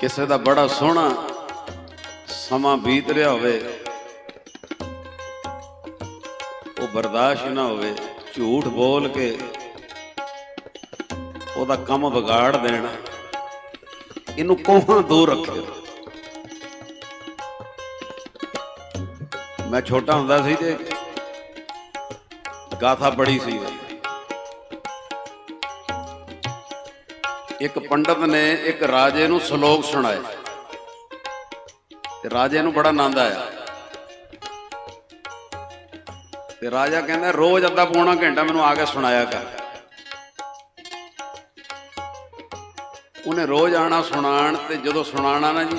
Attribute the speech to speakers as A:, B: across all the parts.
A: ਕਿਸੇ ਦਾ ਬੜਾ ਸੋਹਣਾ ਸਮਾਂ ਬੀਤ ਰਿਹਾ ਹੋਵੇ, ਉਹ ਬਰਦਾਸ਼ਤ ਨਾ ਹੋਵੇ, ਝੂਠ ਬੋਲ ਕੇ ਉਹਦਾ ਕੰਮ ਵਿਗਾੜ ਦੇਣਾ, ਇਹਨੂੰ ਕੋਹਾਂ ਦੂਰ ਰੱਖਿਓ ਮੈਂ ਛੋਟਾ ਹੁੰਦਾ ਸੀ ਤੇ ਗਾਥਾ ਬੜੀ ਸੀ। ਇੱਕ ਪੰਡਤ ਨੇ ਇੱਕ ਰਾਜੇ ਨੂੰ ਸ਼ਲੋਕ ਸੁਣਾਏ ਤੇ ਰਾਜੇ ਨੂੰ ਬੜਾ ਆਨੰਦ ਆਇਆ। ਤੇ ਰਾਜਾ ਕਹਿੰਦਾ, ਰੋਜ਼ ਅੱਧਾ ਪੌਣਾ ਘੰਟਾ ਮੈਨੂੰ ਆ ਕੇ ਸੁਣਾਇਆ ਕਰ। ਉਹਨੇ ਰੋਜ਼ ਆਣਾ ਸੁਣਾਣ ਤੇ ਜਦੋਂ ਸੁਣਾਣਾ ਨਾ ਜੀ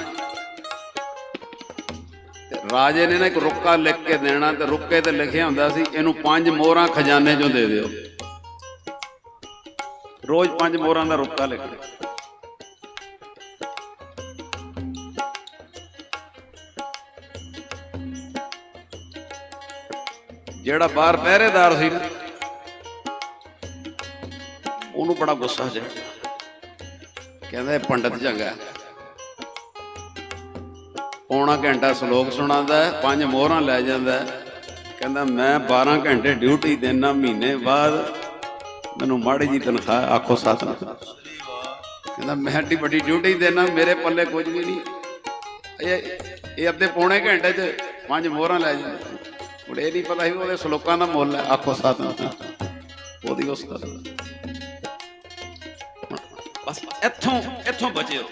A: ਰਾਜੇ ਨੇ ਨਾ ਇੱਕ ਰੁੱਕਾ ਲਿਖ ਕੇ ਦੇਣਾ ਤੇ ਰੁੱਕੇ ਤੇ ਲਿਖਿਆ ਹੁੰਦਾ ਸੀ, ਇਹਨੂੰ ਪੰਜ ਮੋਹਰਾਂ ਖਜ਼ਾਨੇ ਚੋਂ ਦੇ ਦਿਓ। ਰੋਜ਼ ਪੰਜ ਮੋਹਰਾਂ ਦਾ ਰੁੱਕਾ ਲਿਖ। ਦਿਓ ਜਿਹੜਾ ਬਾਹਰ ਪਹਿਰੇਦਾਰ ਸੀ ਨਾ ਉਹਨੂੰ ਬੜਾ ਗੁੱਸਾ ਚੜਿਆ ਕਹਿੰਦਾ ਇਹ ਪੰਡਤ ਚੰਗਾ ਪੌਣਾ ਘੰਟਾ ਸ਼ਲੋਕ ਸੁਣਾਉਂਦਾ ਪੰਜ ਮੋਹਰਾਂ ਲੈ ਜਾਂਦਾ ਕਹਿੰਦਾ ਮੈਂ 12 ਘੰਟੇ ਡਿਊਟੀ ਦੇਣਾ ਮਹੀਨੇ ਬਾਅਦ ਮੈਨੂੰ ਮਾੜੀ ਜੀ ਤਨਖਾਹ, ਆਖੋ ਸਤਨਾਮ ਕਹਿੰਦਾ, ਮੈਂ ਏਡੀ ਵੱਡੀ ਡਿਊਟੀ ਦੇਣਾ ਮੇਰੇ ਪੱਲੇ ਕੁਝ ਵੀ ਨਹੀਂ। ਇਹ ਇਹ ਅੱਧੇ ਪੌਣੇ ਘੰਟੇ 'ਚ ਪੰਜ ਮੋਹਰਾਂ ਲੈ ਜਾਂਦੇ ਹੁਣ ਇਹ ਨਹੀਂ ਪਤਾ ਸੀ ਉਹਦੇ ਸ਼ਲੋਕਾਂ ਦਾ ਮੁੱਲ ਹੈ, ਆਖੋ ਸਤਨਾਮ ਉਹਦੀ ਉਸ ਦਾ ਬਸ, ਇੱਥੋਂ ਇੱਥੋਂ ਬਚਿਓ।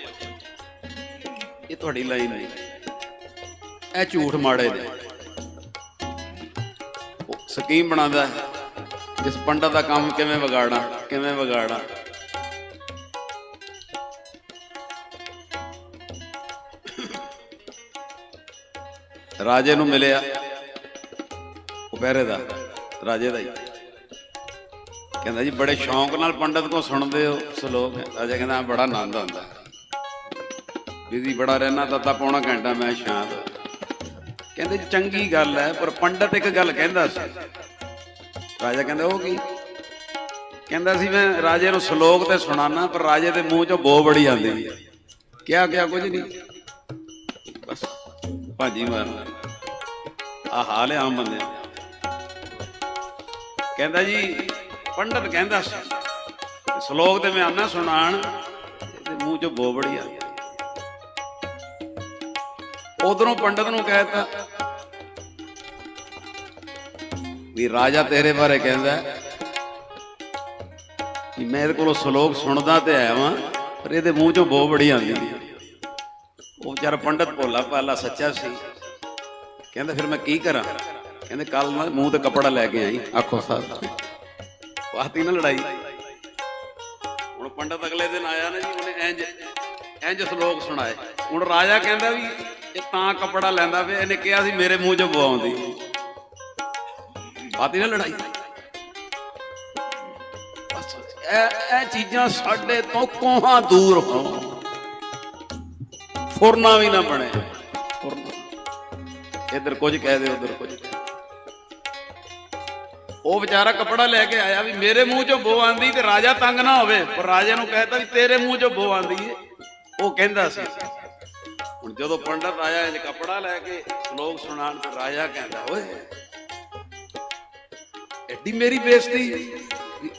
A: ਇਹ ਤੁਹਾਡੀ ਲਾਈਨ ਨਹੀਂ ਇਹ ਝੂਠ ਮਾੜੇ ਨੇ ਸਕੀਮ ਬਣਾਉਂਦਾ ਹੈ। ਇਸ ਪੰਡਤ ਦਾ ਕੰਮ ਕਿਵੇਂ ਵਿਗਾੜਾਂ ਕਿਵੇਂ ਵਿਗਾੜਾਂ। ਰਾਜੇ ਨੂੰ ਮਿਲਿਆ ਉਹ ਪਹਿਰੇਦਾਰ ਰਾਜੇ ਦਾ ਹੀ। ਕਹਿੰਦਾ ਜੀ, ਬੜੇ ਸ਼ੌਂਕ ਨਾਲ ਪੰਡਤ ਕੋ ਸੁਣਦੇ ਹੋ, ਸ਼ਲੋਕ ਰਾਜਾ ਕਹਿੰਦਾ ਬੜਾ ਆਨੰਦ ਆਉਂਦਾ। ਬਿਜ਼ੀ ਬੜਾ ਰਹਿਣਾ ਤਾਂ ਤਾਂ ਪੌਣਾ ਘੰਟਾ, ਮੈਂ ਸ਼ਾਂਤ। ਕਹਿੰਦੇ, ਚੰਗੀ ਗੱਲ ਹੈ, ਪਰ ਪੰਡਤ ਇੱਕ ਗੱਲ ਕਹਿੰਦਾ ਸੀ ਰਾਜਾ ਕਹਿੰਦਾ, ਉਹ ਕੀ? ਕਹਿੰਦਾ ਸੀ, ਮੈਂ ਰਾਜੇ ਨੂੰ ਸ਼ਲੋਕ ਤੇ ਸੁਣਾਣਾ ਪਰ ਰਾਜੇ ਦੇ ਮੂੰਹ ਚੋਂ ਬੋ ਬੜੀ ਆਉਂਦੀ ਹੈ ਕਿਹਾ ਕਿਹਾ ਕੁਝ ਨਹੀਂ। ਬਸ, ਭਾਜੀ ਮਾਰਨਾ ਆ ਹਾਲ ਹੈ ਆਮ ਬੰਦੇ ਕਹਿੰਦਾ ਜੀ, ਪੰਡਤ ਕਹਿੰਦਾ ਸੀ, ਸ਼ਲੋਕ ਤੇ ਮੈਂ ਆਨਾ ਸੁਣਾਣ ਇਹਦੇ ਮੂੰਹ ਚੋਂ ਬੋ ਬੜੀ ਆਉਂਦੀ ਉਧਰੋਂ ਪੰਡਤ ਨੂੰ ਕਹਿਤਾ ਵੀ ਰਾਜਾ ਤੇਰੇ ਬਾਰੇ ਕਹਿੰਦਾ ਕਿ ਮੈਂ ਇਹਦੇ ਕੋਲੋਂ ਸ਼ਲੋਕ ਸੁਣਦਾ ਤੇ ਆਇਆ ਵਾਂ ਪਰ ਇਹਦੇ ਮੂੰਹ ਚੋਂ ਬੋ ਬੜੀ ਆਉਂਦੀ ਉਹ ਵਿਚਾਰਾ ਪੰਡਤ ਭੋਲਾ ਭਾਲਾ ਸੱਚਾ ਸੀ। ਕਹਿੰਦਾ ਫਿਰ ਮੈਂ ਕੀ ਕਰਾਂ? ਕਹਿੰਦੇ ਕੱਲ ਨਾ ਮੂੰਹ ਤੇ ਕੱਪੜਾ ਲੈ ਕੇ ਆਈ। ਆਖੋ ਸਾਹ ਪਾਤੀ ਨਾ ਲੜਾਈ। ਹੁਣ ਪੰਡਤ ਅਗਲੇ ਦਿਨ ਆਇਆ ਨਾ ਜੀ ਉਹਨੇ ਇੰਜ ਇੰਜ ਸ਼ਲੋਕ ਸੁਣਾਏ। ਹੁਣ ਰਾਜਾ ਕਹਿੰਦਾ ਵੀ ਇਹ ਤਾਂ ਕੱਪੜਾ ਲੈਂਦਾ ਵੇ ਇਹਨੇ ਕਿਹਾ ਸੀ ਮੇਰੇ ਮੂੰਹ 'ਚ ਬਵਾਉਂਦੀ ਪਾਤੀ ਨਾ ਲੜਾਈ। ਇਹ ਇਹ ਚੀਜ਼ਾਂ ਸਾਡੇ ਤੋਂ ਕੋਹਾਂ ਦੂਰ ਹੋਣ। ਫੁਰਨਾ ਵੀ ਨਾ ਬਣੇ। ਫੁਰਨਾ ਕੁਝ ਕਹਿ ਦੇ ਉੱਧਰ ਕੁਝ ਉਹ ਵਿਚਾਰਾ ਕੱਪੜਾ ਲੈ ਕੇ ਆਇਆ ਵੀ ਮੇਰੇ ਮੂੰਹ 'ਚੋਂ ਬੋ ਆਂਦੀ ਤੇ ਰਾਜਾ ਤੰਗ ਨਾ ਹੋਵੇ। ਪਰ ਰਾਜੇ ਨੂੰ ਕਹਿਤਾ ਵੀ ਤੇਰੇ ਮੂੰਹ 'ਚੋਂ ਬੋ ਆਂਦੀ ਏ। ਉਹ ਕਹਿੰਦਾ ਸੀ। ਹੁਣ ਜਦੋਂ ਪੰਡਤ ਆਇਆ ਇਹ ਕੱਪੜਾ ਲੈ ਕੇ ਸ਼ਲੋਕ ਸੁਣਾਉਣ ਤੇ ਰਾਜਾ ਕਹਿੰਦਾ, ਓਏ ਐਡੀ ਮੇਰੀ ਬੇਇੱਜ਼ਤੀ।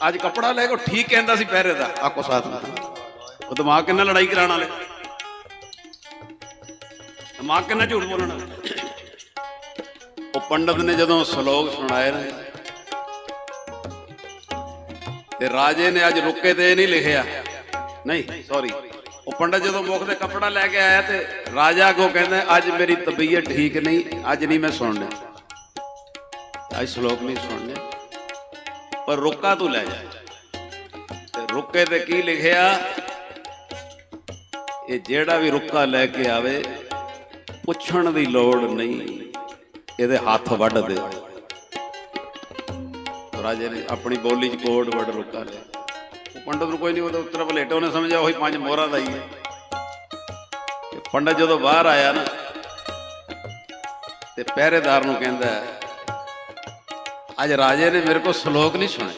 A: ਅੱਜ ਕੱਪੜਾ ਲੈ ਕੇ ਠੀਕ ਕਹਿੰਦਾ ਸੀ ਪਹਿਰੇ ਦਾ। ਆਕੋ ਸਾਥ। ਨਾਲ। ਉਹ ਦਿਮਾਗ ਕਿੰਨਾ ਲੜਾਈ ਕਰਾਉਣ ਵਾਲੇ। ਦਿਮਾਗ ਕਿੰਨਾ ਝੂਠ ਬੋਲਣ ਵਾਲੇ। ਉਹ ਪੰਡਤ ਨੇ ਜਦੋਂ ਸ਼ਲੋਕ ਸੁਣਾਏ ਨਾ ਤੇ ਰਾਜੇ ਨੇ ਅੱਜ ਰੁੱਕੇ ਤੇ ਨਹੀਂ ਲਿਖਿਆ। ਨਹੀਂ ਸੌਰੀ ਉਹ ਪੰਡਤ ਜਦੋਂ ਮੁਖ ਤੇ ਕੱਪੜਾ ਲੈ ਕੇ ਆਇਆ ਤੇ ਰਾਜਾ ਕੋ ਕਹਿੰਦਾ ਅੱਜ ਮੇਰੀ ਤਬੀਅਤ ਠੀਕ ਨਹੀਂ ਅੱਜ ਨਹੀਂ ਮੈਂ ਸੁਣਨਾ ਅੱਜ ਸ਼ਲੋਕ ਨਹੀਂ ਸੁਣਨੇ ਪਰ ਰੁੱਕਾ ਤੂੰ ਲੈ ਜਾ। ਤੇ ਰੁੱਕੇ ਤੇ ਕੀ ਲਿਖਿਆ? ਇਹ ਜਿਹੜਾ ਵੀ ਰੁੱਕਾ ਲੈ ਕੇ ਆਵੇ, ਪੁੱਛਣ ਦੀ ਲੋੜ ਨਹੀਂ। ਇਹਦੇ ਹੱਥ ਵੱਢ ਦੇ। ਰਾਜੇ ਨੇ ਆਪਣੀ ਬੋਲੀ 'ਚ ਕੋਡ ਵਰਡ ਰੁੱਕਾ ਲਿਆ। ਉਹ ਪੰਡਤ ਨੂੰ ਕੋਈ ਨਹੀਂ ਉਹਦਾ ਉੱਤਰ ਭਲੇਟੇ, ਉਹਨੇ ਸਮਝਿਆ ਉਹੀ ਪੰਜ ਮੋਹਰਾਂ ਦਾ ਹੀ ਹੈ। ਪੰਡਤ ਜਦੋਂ ਬਾਹਰ ਆਇਆ ਨਾ, ਤੇ ਪਹਿਰੇਦਾਰ ਨੂੰ ਕਹਿੰਦਾ ਅੱਜ ਰਾਜੇ ਨੇ ਮੇਰੇ ਕੋਲ ਸ਼ਲੋਕ ਨਹੀਂ ਸੁਣੇ।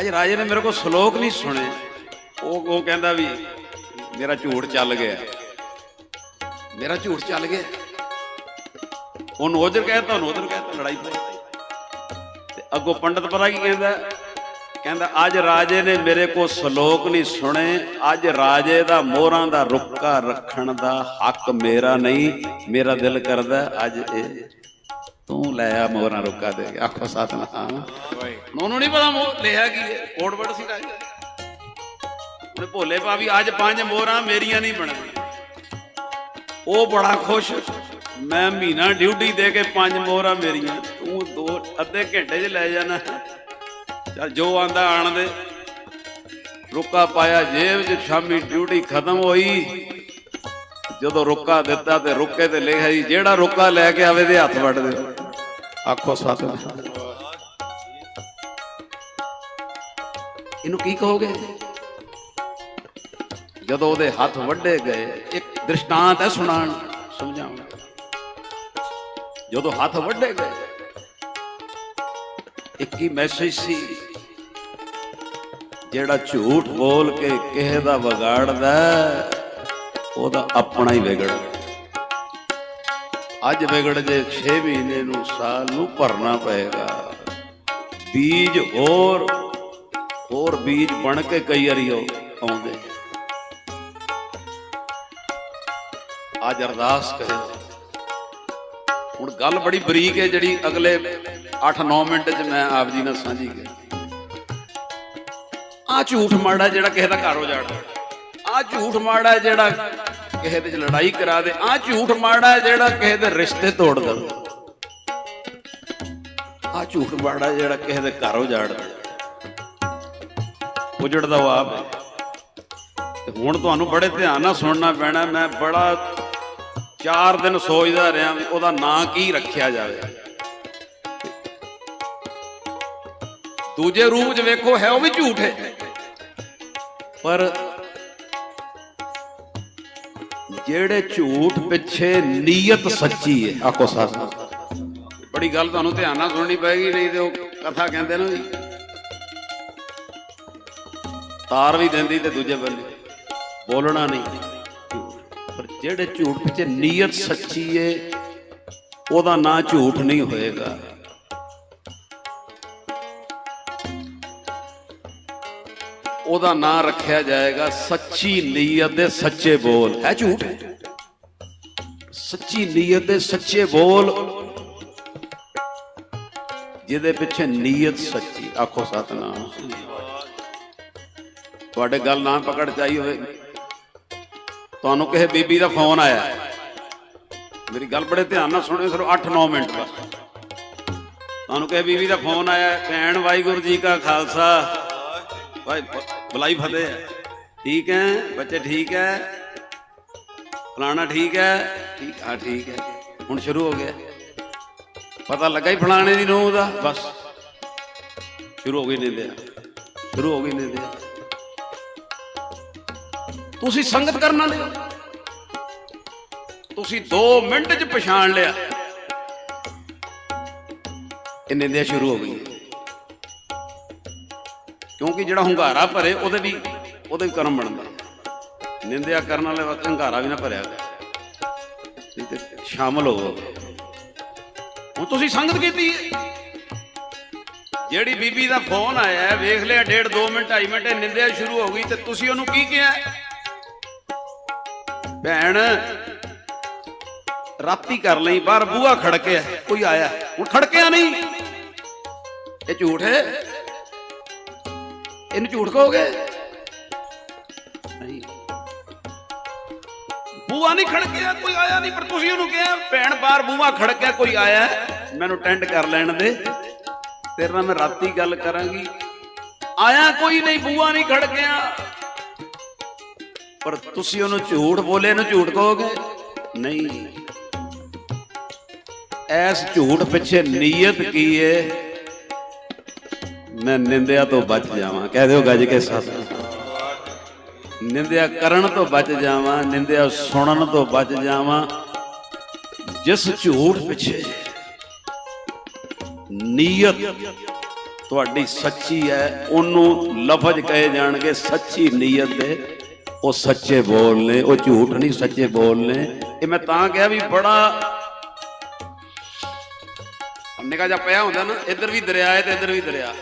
A: ਅੱਜ ਰਾਜੇ ਨੇ ਮੇਰੇ ਕੋਲ ਸ਼ਲੋਕ ਨਹੀਂ ਸੁਣੇ। ਉਹ ਉਹ ਕਹਿੰਦਾ ਵੀ ਮੇਰਾ ਝੂਠ ਚੱਲ ਗਿਆ। ਮੇਰਾ ਝੂਠ ਚੱਲ ਗਿਆ। ਉਹਨੂੰ ਉਧਰ ਕਹਿਤਾ ਉਹਨੂੰ ਉਧਰ ਕਹਿਤਾ ਲੜਾਈ ਪਈ। ਤੇ ਅੱਗੋਂ ਪੰਡਤ ਪਤਾ ਕੀ ਕਹਿੰਦਾ? ਕਹਿੰਦਾ, ਅੱਜ ਰਾਜੇ ਨੇ ਮੇਰੇ ਕੋਲ ਸ਼ਲੋਕ ਨਹੀਂ ਸੁਣੇ। ਅੱਜ ਰਾਜੇ ਦਾ ਮੋਹਰਾਂ ਦਾ ਰੁੱਕਾ ਰੱਖਣ ਦਾ ਹੱਕ ਮੇਰਾ ਨਹੀਂ। ਮੇਰਾ ਦਿਲ ਕਰਦਾ ਅੱਜ ਇਹ ਤੂੰ ਲੈ ਆ ਮੋਹਰਾਂ ਰੁੱਕਾ ਦੇ। ਆਖੋ ਸਤਨਾਮ। ਉਹਨੂੰ ਨਹੀਂ ਪਤਾ ਲਿਆ ਕੀ ਹੈ ਵੜ ਸੀ ਰਾਜੇ ਉਹਨੇ ਭੋਲੇ ਪਾ ਵੀ ਅੱਜ ਪੰਜ ਮੋਹਰਾਂ ਮੇਰੀਆਂ ਨਹੀਂ ਬਣਨੀਆਂ। ਉਹ ਬੜਾ ਖੁਸ਼ ਮੈਂ ਮਹੀਨਾ ਡਿਊਟੀ ਦੇ ਕੇ ਪੰਜ ਮੋਹਰਾਂ ਮੇਰੀਆਂ। ਤੂੰ ਦੋ ਅੱਧੇ ਘੰਟੇ 'ਚ ਲੈ ਜਾਣਾ। ਚੱਲ ਜੋ ਆਂਦਾ ਆਣ ਦੇ। ਰੁੱਕਾ ਪਾਇਆ ਜੇਬ 'ਚ ਸ਼ਾਮੀ ਡਿਊਟੀ ਖਤਮ ਹੋਈ। ਜਦੋਂ ਰੁੱਕਾ ਦਿੱਤਾ ਤੇ ਰੁੱਕੇ ਤੇ ਲਿਖਿਆ ਜੀ ਜਿਹੜਾ ਰੁੱਕਾ ਲੈ ਕੇ ਆਵੇ ਦੇ ਹੱਥ ਵੱਢ ਦਿਓ। ਆਖੋ ਸਤਿ ਇਹਨੂੰ ਕੀ ਕਹੋਗੇ? ਜਦੋਂ ਉਹਦੇ ਹੱਥ ਵੱਢੇ ਗਏ, ਇੱਕ ਦ੍ਰਿਸ਼ਟਾਂਤ ਹੈ ਸੁਣਾਉਣ, ਸਮਝਾਉਣ। ਜਦੋਂ ਹੱਥ ਵੱਢੇ ਗਏ, ਇੱਕ ਹੀ ਮੈਸੇਜ ਸੀ, ਜਿਹੜਾ ਝੂਠ ਬੋਲ ਕੇ ਕਿਸੇ ਦਾ ਵਿਗਾੜਦਾ ਉਹਦਾ ਆਪਣਾ ਹੀ ਵਿਗੜ ਅੱਜ ਵਿਗੜ ਜੇ 6 ਮਹੀਨੇ ਨੂੰ ਸਾਲ ਨੂੰ ਭਰਨਾ ਪਏਗਾ। ਬੀਜ ਹੋਰ ਹੋਰ ਬੀਜ ਬਣ ਕੇ ਕਈ ਵਾਰੀ ਆਉਂਦੇ ਅੱਜ ਅਰਦਾਸ ਕਰੇ। ਹੁਣ ਗੱਲ ਬੜੀ ਬਰੀਕ ਹੈ ਜਿਹੜੀ ਅਗਲੇ 8-9 ਮਿੰਟ 'ਚ ਮੈਂ ਆਪ ਜੀ ਨਾਲ ਸਾਂਝੀ ਕਰੀ। ਆ ਝੂਠ ਮਾੜਾ ਜਿਹੜਾ ਕਿਸੇ ਦਾ ਘਰ ਹੋ ਜਾਣਾ ਆ ਝੂਠ ਮਾੜਾ ਜਿਹੜਾ ਕਿਸੇ ਦੇ ਚ ਲੜਾਈ ਕਰਾ ਦੇ ਆ ਝੂਠ ਮਾੜਾ ਜਿਹੜਾ ਕਿਸੇ ਦੇ ਰਿਸ਼ਤੇ ਤੋੜ ਦੇ ਆ ਝੂਠ ਮਾੜਾ ਜਿਹੜਾ ਕਿਸੇ ਦੇ ਘਰ ਉਜਾੜਦਾ ਉਜੜਦਾ ਉਹ ਆਪ ਹੈ। ਤੇ ਹੁਣ ਤੁਹਾਨੂੰ ਬੜੇ ਧਿਆਨ ਨਾਲ ਸੁਣਨਾ ਪੈਣਾ, ਮੈਂ ਬੜਾ 4 ਦਿਨ ਸੋਚਦਾ ਰਿਹਾ ਉਹਦਾ ਨਾਂ ਕੀ ਰੱਖਿਆ ਜਾਵੇ। ਦੂਜੇ ਰੂਪ 'ਚ ਵੇਖੋ, ਹੈ ਉਹ ਵੀ ਝੂਠ ਹੈ। ਪਰ ਜਿਹੜੇ ਝੂਠ ਪਿੱਛੇ ਨੀਅਤ ਸੱਚੀ ਹੈ, ਆਖੋ ਸੱਚ ਬੜੀ ਗੱਲ ਤੁਹਾਨੂੰ ਧਿਆਨ ਨਾਲ ਸੁਣਨੀ ਪੈਗੀ ਨਹੀਂ ਤੇ ਉਹ ਕਥਾ ਕਹਿੰਦੇ ਨਾ ਜੀ। ਤਾਰ ਵੀ ਦਿੰਦੀ ਤੇ ਦੂਜੇ ਬੰਦੇ ਬੋਲਣਾ ਨਹੀਂ। ਪਰ ਜਿਹੜੇ ਝੂਠ ਪਿੱਛੇ ਨੀਅਤ ਸੱਚੀ ਏ ਉਹਦਾ ਨਾਂ ਝੂਠ ਨਹੀਂ ਹੋਏਗਾ। ਉਹਦਾ ਨਾਂ ਰੱਖਿਆ ਜਾਏਗਾ ਸੱਚੀ ਨੀਅਤ ਦੇ ਸੱਚੇ ਬੋਲ। ਹੈ ਝੂਠ? ਹੈ ਸੱਚੀ ਨੀਅਤ ਦੇ ਸੱਚੇ ਬੋਲ। ਜਿਹਦੇ ਪਿੱਛੇ ਨੀਅਤ ਸੱਚੀ। ਆਖੋ ਸਤਨਾਮ। ਤੁਹਾਡੇ ਗੱਲ ਨਾ ਪਕੜ ਚਾਈ ਹੋਵੇ। ਤੁਹਾਨੂੰ ਕਿਸੇ ਬੀਬੀ ਦਾ ਫੋਨ ਆਇਆ। ਮੇਰੀ ਗੱਲ ਬੜੇ ਧਿਆਨ ਨਾਲ ਸੁਣਿਓ, ਸਿਰਫ 8-9 ਮਿੰਟ ਬਸ। ਤੁਹਾਨੂੰ ਕਿਸੇ ਬੀਬੀ ਦਾ ਫੋਨ ਆਇਆ, ਭੈਣ ਵਾਹਿਗੁਰੂ ਜੀ ਕਾ ਖਾਲਸਾ। ਬੁਲਾਈ ਫਤਿਹ ਹੈ ਠੀਕ ਹੈ, ਬੱਚੇ ਠੀਕ ਹੈ? ਫਲਾਣਾ ਠੀਕ ਹੈ? ਠੀਕ, ਹਾਂ, ਠੀਕ ਹੈ। ਹੁਣ ਸ਼ੁਰੂ ਹੋ ਗਿਆ। ਪਤਾ ਲੱਗਾ ਹੀ ਫਲਾਣੇ ਦੀ ਨੂੰਹ ਦਾ। ਬਸ। ਸ਼ੁਰੂ ਹੋ ਗਈ ਨਿੰਦਿਆ। ਸ਼ੁਰੂ ਹੋ ਗਈ ਨਿੰਦਿਆ। ਤੁਸੀਂ ਸੰਗਤ ਕਰਨ ਵਾਲੇ ਤੁਸੀਂ 2 ਮਿੰਟ 'ਚ ਪਛਾਣ ਲਿਆ। ਇਹ ਨਿੰਦਿਆ ਸ਼ੁਰੂ ਹੋ ਗਈ। ਕਿਉਂਕਿ ਜਿਹੜਾ ਹੰਗਾਰਾ ਭਰੇ, ਉਹਦੇ ਵੀ ਉਹਦੇ ਵੀ ਕਰਮ ਬਣਦਾ। ਨਿੰਦਿਆ ਕਰਨ ਵਾਲੇ ਵਕਤ ਹੰਗਾਰਾ ਵੀ ਨਾ ਭਰਿਆ ਕਰ ਨਹੀਂ ਤੇ ਸ਼ਾਮਲ ਹੋਵੋ। ਹੁਣ ਤੁਸੀਂ ਸੰਗਤ ਕੀਤੀ ਜਿਹੜੀ ਬੀਬੀ ਦਾ ਫੋਨ ਆਇਆ, ਵੇਖ ਲਿਆ, ਡੇਢ 2 ਮਿੰਟ 2 ਮਿੰਟ ਨਿੰਦਿਆ ਸ਼ੁਰੂ ਹੋ ਗਈ ਤੇ ਤੁਸੀਂ ਉਹਨੂੰ ਕੀ ਕਿਹਾ? ਭੈਣ, ਰਾਤੀ ਕਰ ਲਈ, ਬਾਹਰ ਬੂਹਾ ਖੜਕਿਆ, ਕੋਈ ਆਇਆ? ਹੁਣ ਖੜਕਿਆ ਨਹੀਂ। ਇਹ ਝੂਠ ਹੈ। ਇਹਨੂੰ ਝੂਠ ਕਹੋਗੇ? ਨਹੀਂ। ਬੂਹਾ ਨਹੀਂ ਖੜਕਿਆ, ਕੋਈ ਆਇਆ ਨਹੀਂ, ਪਰ ਤੁਸੀਂ ਉਹਨੂੰ ਕਿਹਾ, ਭੈਣ ਬਾਹਰ ਬੂਹਾ ਖੜਕਿਆ, ਕੋਈ ਆਇਆ ਮੈਨੂੰ ਟੈਂਡ ਕਰ ਲੈਣ ਦੇ। ਤੇਰੇ ਨਾਲ ਮੈਂ ਰਾਤੀ ਗੱਲ ਕਰਾਂਗੀ। ਆਇਆ ਕੋਈ ਨਹੀਂ, ਬੂਹਾ ਨਹੀਂ ਖੜਕਿਆ। ਪਰ ਤੁਸੀਂ ਉਹਨੂੰ ਝੂਠ ਬੋਲੇ, ਇਹਨੂੰ ਝੂਠ ਕਹੋਗੇ? ਨਹੀਂ। ਐਸ ਝੂਠ ਪਿੱਛੇ ਨੀਅਤ ਕੀ ਏ? ਮੈਂ ਨਿੰਦਿਆ ਤੋਂ ਬਚ ਜਾਵਾਂ। ਕਹਿ ਦਿਓ ਗੱਜ ਕੇ ਸੱਸ ਨਿੰਦਿਆ ਕਰਨ ਤੋਂ ਬਚ ਜਾਵਾਂ, ਨਿੰਦਿਆ ਸੁਣਨ ਤੋਂ ਬਚ ਜਾਵਾਂ। ਜਿਸ ਝੂਠ ਪਿੱਛੇ ਨੀਅਤ ਤੁਹਾਡੀ ਸੱਚੀ ਹੈ, ਉਹਨੂੰ ਲਫ਼ਜ਼ ਕਹੇ ਜਾਣਗੇ ਸੱਚੀ ਨੀਅਤ ਦੇ। ਉਹ ਸੱਚੇ ਬੋਲ ਨੇ, ਉਹ ਝੂਠ ਨਹੀਂ, ਸੱਚੇ ਬੋਲ ਨੇ। ਇਹ ਮੈਂ ਤਾਂ ਕਿਹਾ ਵੀ ਬੜਾ ਨਿਕਾ ਜਿਹਾ ਪਿਆ ਹੁੰਦਾ ਨਾ, ਇੱਧਰ ਵੀ ਦਰਿਆ ਹੈ ਤੇ ਇੱਧਰ ਵੀ ਦਰਿਆ।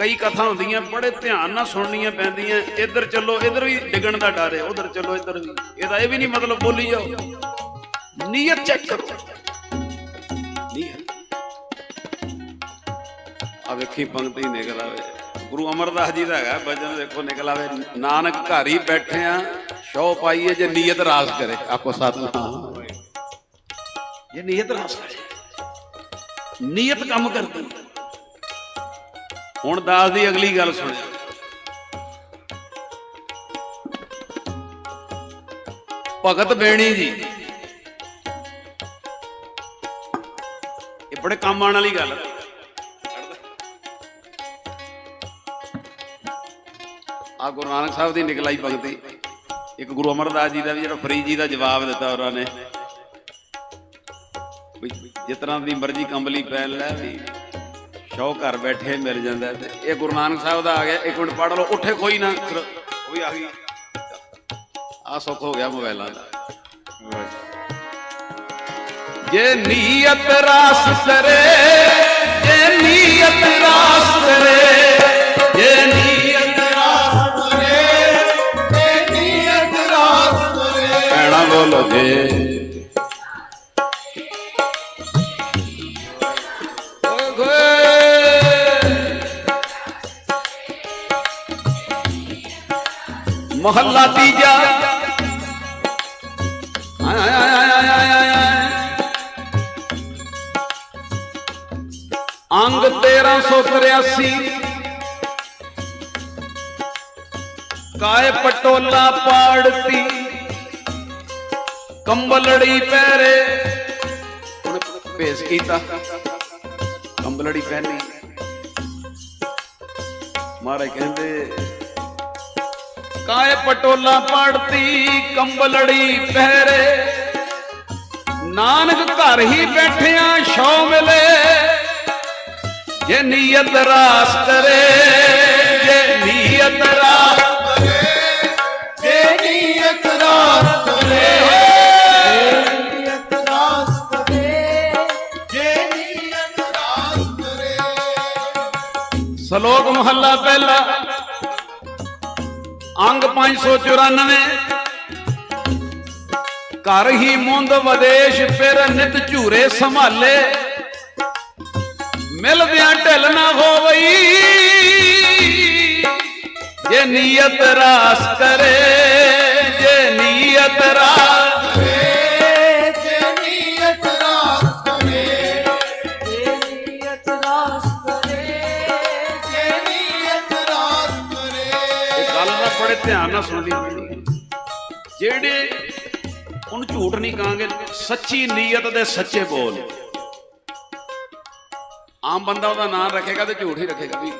A: ਕਈ ਕਥਾ ਹੁੰਦੀਆਂ, ਬੜੇ ਧਿਆਨ ਨਾਲ ਸੁਣਨੀਆਂ ਪੈਂਦੀਆਂ। ਇੱਧਰ ਚੱਲੋ, ਇੱਧਰ ਵੀ ਡਿੱਗਣ ਦਾ ਡਰ ਹੈ, ਉਧਰ ਚੱਲੋ, ਇੱਧਰ ਵੀ। ਇਹਦਾ ਇਹ ਵੀ ਨਹੀਂ ਮਤਲਬ ਬੋਲੀ ਜਾਓ। ਨੀਅਤ ਚੈੱਕ ਕਰੋ। ਨੀਅਤ। ਆ ਵੇਖੀ ਪੰਕਤੀ ਨਿਕਲ ਆਵੇ। ਗੁਰੂ ਅਮਰਦਾਸ ਜੀ ਦਾ ਹੈਗਾ ਭਜਨ ਦੇਖੋ ਨਿਕਲ ਆਵੇ। ਨਾਨਕ ਘਰ ਹੀ ਬੈਠੇ ਆ ਸ਼ੋ ਪਾਈਏ ਜੇ ਨੀਅਤ ਰਾਸ ਕਰੇ। ਆਪੋ ਸਤਨਾਮ ਇਹ ਨੀਅਤ ਰਾਸ ਕਰੇ। ਨੀਅਤ ਕੰਮ ਕਰਦੀ। ਹੁਣ ਦਾਸ ਦੀ ਅਗਲੀ ਗੱਲ ਸੁਣਿਓ ਭਗਤ ਬੇਣੀ ਜੀ। ਇਹ ਬੜੇ ਕੰਮ ਆਉਣ ਵਾਲੀ ਗੱਲ। ਹੈ ਆ ਗੁਰੂ ਨਾਨਕ ਸਾਹਿਬ ਦੀ ਨਿਕਲਾਈ ਭਗਤੀ ਇੱਕ ਗੁਰੂ ਅਮਰਦਾਸ ਜੀ ਦਾ ਵੀ ਜਿਹੜਾ ਫਰੀਦ ਜੀ ਦਾ ਜਵਾਬ ਦਿੱਤਾ ਉਹਨਾਂ ਨੇ। ਜਿਸ ਤਰ੍ਹਾਂ ਦੀ ਮਰਜ਼ੀ ਕੰਬਲੀ ਪਹਿਨ ਲੈ ਵੀ। ਸ਼ੌ ਘਰ ਬੈਠੇ ਮਿਲ ਜਾਂਦਾ ਤੇ ਇਹ ਗੁਰੂ ਨਾਨਕ ਸਾਹਿਬ ਦਾ ਆ ਗਿਆ, ਇੱਕ ਮਿੰਟ ਪੜ੍ਹ ਲਓ, ਉੱਠੇ ਕੋਈ ਨਾ। ਫਿਰ ਉਹ ਵੀ ਆ ਗਈ ਆ ਸੁੱਖ ਹੋ ਗਿਆ ਮੋਬਾਈਲਾਂ ਦਾ। ਜੇ ਨੀਅਤ ਰਾਸ ਕਰੇ, ਜੇ ਨੀਅਤ ਰਾਸ ਕਰੇ, ਜੇ ਨੀਅਤ ਰਾਸ ਕਹਿਣਾ ਜੇ ਮਹੱਲਾ ਤੀਜਾ ਆਏ ਆਏ ਆਏ ਆਏ ਆਏ ਆਏ ਆਏ ਅੰਗ 1383 ਕਾਏ ਪਟੋਲਾ ਪਾੜਤੀ। ਕੰਬਲੜੀ ਪਹਿਰੇ। ਹੁਣ ਭੇਸ ਕੀਤਾ। ਕੰਬਲੜੀ ਪਹਿਨੀ। ਮਹਾਰਾਜ ਕਹਿੰਦੇ ਕਾਏ ਪਟੋਲਾ ਪਾੜਤੀ, ਕੰਬਲੜੀ ਪਹਿਰੇ। ਨਾਨਕ ਘਰ ਹੀ ਬੈਠਿਆ ਸ਼ੌ ਮਿਲੇ, ਜੇ ਨੀਅਤ ਰਾਸ ਕਰੇ, ਜੇ ਰਾਸ
B: ਨੀਅਤ ਰਾਸ ਕਰੇ। ਜੇ ਨੀਅਤ ਰਾਸ ਕਰੇ।
A: ਸ਼ਲੋਕ ਮਹੱਲਾ ਪਹਿਲਾ। ਅੰਗ 594 ਘਰ ਹੀ ਮੁੰਦ ਵਿਦੇਸ਼ ਫਿਰ ਨਿਤ ਝੂਰੇ ਸੰਭਾਲੇ। ਮਿਲਦਿਆਂ ਢਿੱਲ ਨਾ ਹੋਵਈ। ਜੇ ਨੀਅਤ ਰਾਸ ਕਰੇ, ਜੇ ਨੀਅਤ ਰਾਸ ਝੂਠ ਨਹੀਂ ਕਹਾਂਗੇ ਸੱਚੀ ਨੀਅਤ ਦੇ ਸੱਚੇ ਬੋਲ ਆਮ ਬੰਦਾ ਉਹਦਾ ਨਾਮ ਰੱਖੇਗਾ ਤੇ ਝੂਠ ਹੀ ਰੱਖੇਗਾ ਵੀ